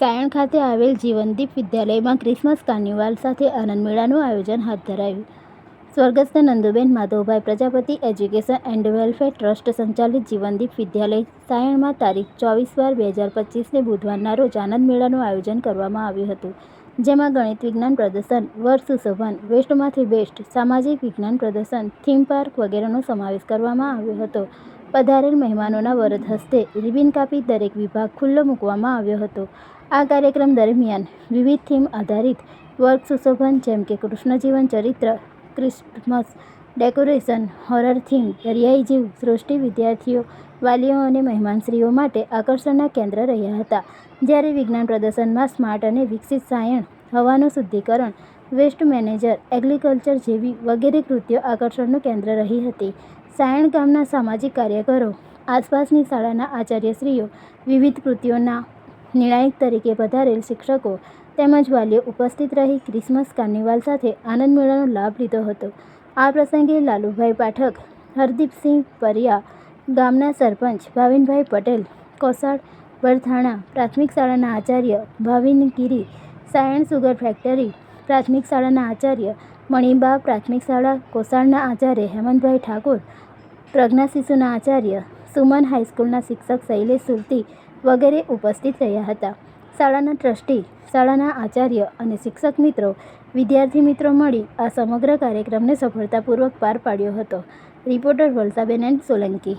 સાયણ ખાતે આવેલ જીવનદીપ વિદ્યાલયમાં ક્રિસમસ કાર્નિવાલ સાથે આનંદ મેળાનું આયોજન હાથ ધરાયું. સ્વર્ગસ્થ Nanduben Madhavbhai Prajapati education and welfare trust સંચાલિત જીવનદીપ વિદ્યાલય સાયણમાં તારીખ ચોવીસ બાર બે હજાર પચીસને બુધવારના રોજ આનંદ મેળાનું આયોજન કરવામાં આવ્યું હતું. જેમાં ગણિત વિજ્ઞાન પ્રદર્શન વર્ષ સુશોભન, વેસ્ટમાંથી બેસ્ટ સામાજિક વિજ્ઞાન પ્રદર્શન, થીમ પાર્ક વગેરેનો સમાવેશ કરવામાં આવ્યો હતો. પધારેલ મહેમાનોના વરદ હસ્તે રિબિન કાપી દરેક વિભાગ ખુલ્લો મૂકવામાં આવ્યો હતો. આ કાર્યક્રમ દરમિયાન વિવિધ થીમ આધારિત વર્ક સુશોભન જેમ કે કૃષ્ણજીવન ચરિત્ર, ક્રિસમસ ડેકોરેશન, હોરર થીમ દરિયાઈ જીવ, સૃષ્ટિ વિદ્યાર્થીઓ, વાલીઓ અને મહેમાનશ્રીઓ માટે આકર્ષણના કેન્દ્ર રહ્યા હતા. જ્યારે વિજ્ઞાન પ્રદર્શનમાં સ્માર્ટ અને વિકસિત સાયણ, હવાનું શુદ્ધિકરણ, વેસ્ટ મેનેજર, એગ્રીકલ્ચર જેવી વગેરે કૃત્યો આકર્ષણનું કેન્દ્ર રહી હતી. સાયણ ગામના સામાજિક કાર્યકરો, આસપાસની શાળાના આચાર્યશ્રીઓ, વિવિધ કૃતિઓના નિર્ણાયક તરીકે પધારેલ શિક્ષકો તેમજ વાલીઓ ઉપસ્થિત રહી ક્રિસમસ કાર્નિવાલ સાથે આનંદ મેળાનો લાભ લીધો હતો. આ પ્રસંગે લાલુભાઈ પાઠક, હરદીપસિંહ પરિયા, ગામના સરપંચ ભાવિનભાઈ પટેલ કોસાડ બરથાણા પ્રાથમિક શાળાના આચાર્ય ભાવિનગીરી સાયણ સુગર ફેક્ટરી, પ્રાથમિક શાળાના આચાર્ય મણિબા, પ્રાથમિક શાળા કોસાળના આચાર્ય હેમંતભાઈ ઠાકોર, પ્રજ્ઞા શિશુના આચાર્ય સુમન હાઈસ્કૂલના શિક્ષક શૈલેષ સુરતી વગેરે ઉપસ્થિત રહ્યા હતા. શાળાના ટ્રસ્ટી, શાળાના આચાર્ય અને શિક્ષક મિત્રો, વિદ્યાર્થી મિત્રો મળી આ સમગ્ર કાર્યક્રમને સફળતાપૂર્વક પાર પાડ્યો હતો. Reporter Valsaben and Solanki.